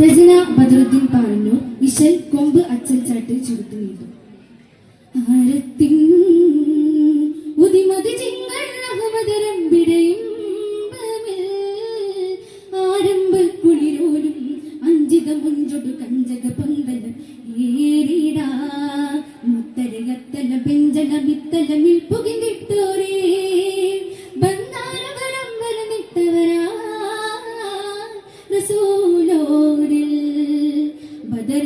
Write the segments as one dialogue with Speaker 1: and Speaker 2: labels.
Speaker 1: രചന ബദറുദ്ദീൻ പറഞ്ഞു. വിശൽ കൊമ്പ് അച്ചൽ ചാട്ട് ചുരുത്തു നീതു ആരത്തിൻ ഉദിമതി ചിങ്ങൾ വിടയും ആരംഭ കുളിരോലും അഞ്ചിത മുഞ്ചൊടു കഞ്ചക പന്തലം ഏറിടാ. മുത്തരകത്തല പെഞ്ചല മിത്തല മിൽപ്പുകിന്നിട്ടോരേ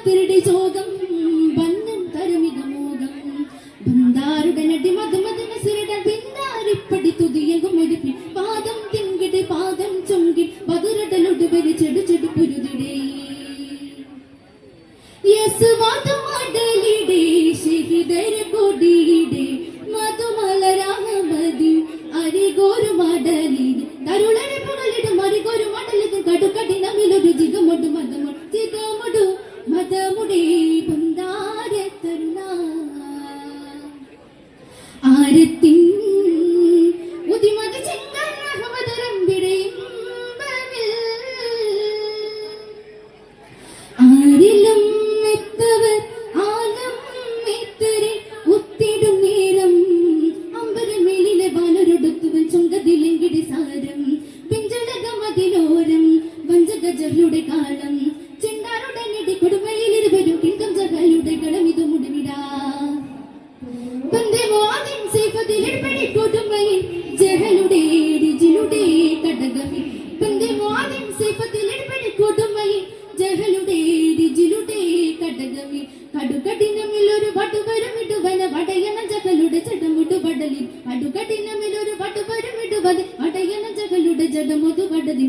Speaker 1: പാലം കത്തിരുടെ ചോകം ബന്ധം തരമിക മോകം ബന്ധാരുടനടി മധുമതിന സിരടൻ പിന്താരിപ്പടി തുതിയകും പി പാദം തിങ്കിട് പാദം ചൊങ്കിൽ പതുരടലൊടുവരി ചെടു ചെടു പുരുതിടേ. യെസ് മധുമടലിടെ ശഹിതര കൊടിയിടെ. മധുമലരാമതി അരികോരു വഞ്ചകജരുടെ കാലം. ചെണ്ടാരുടെ നെടി കൊടുമയിലിരുവരും കിങ്കം ജകളുടെ കളമിതു മുടമിടാ ബന്ധമോദിൻ സൈഫതിലിൽപ്പെടി കൊടുമയിൽ ജഹലുടെ രിജിലുടെ കടകമി ബന്ധമോദിൻ സൈഫതിലിൽപ്പെടി കൊടുമയിൽ ജഹലുടെ രിജിലുടെ കടകമി കടുകടിനമിൽ ഒരു വടുവരും ഇടുവന വടയന ജഹലുടെ ജഡമുടു വടലിൽ. കടുകടിനമിൽ ഒരു വടുവരും ഇടുവന ജഡമുടു വടലിൽ.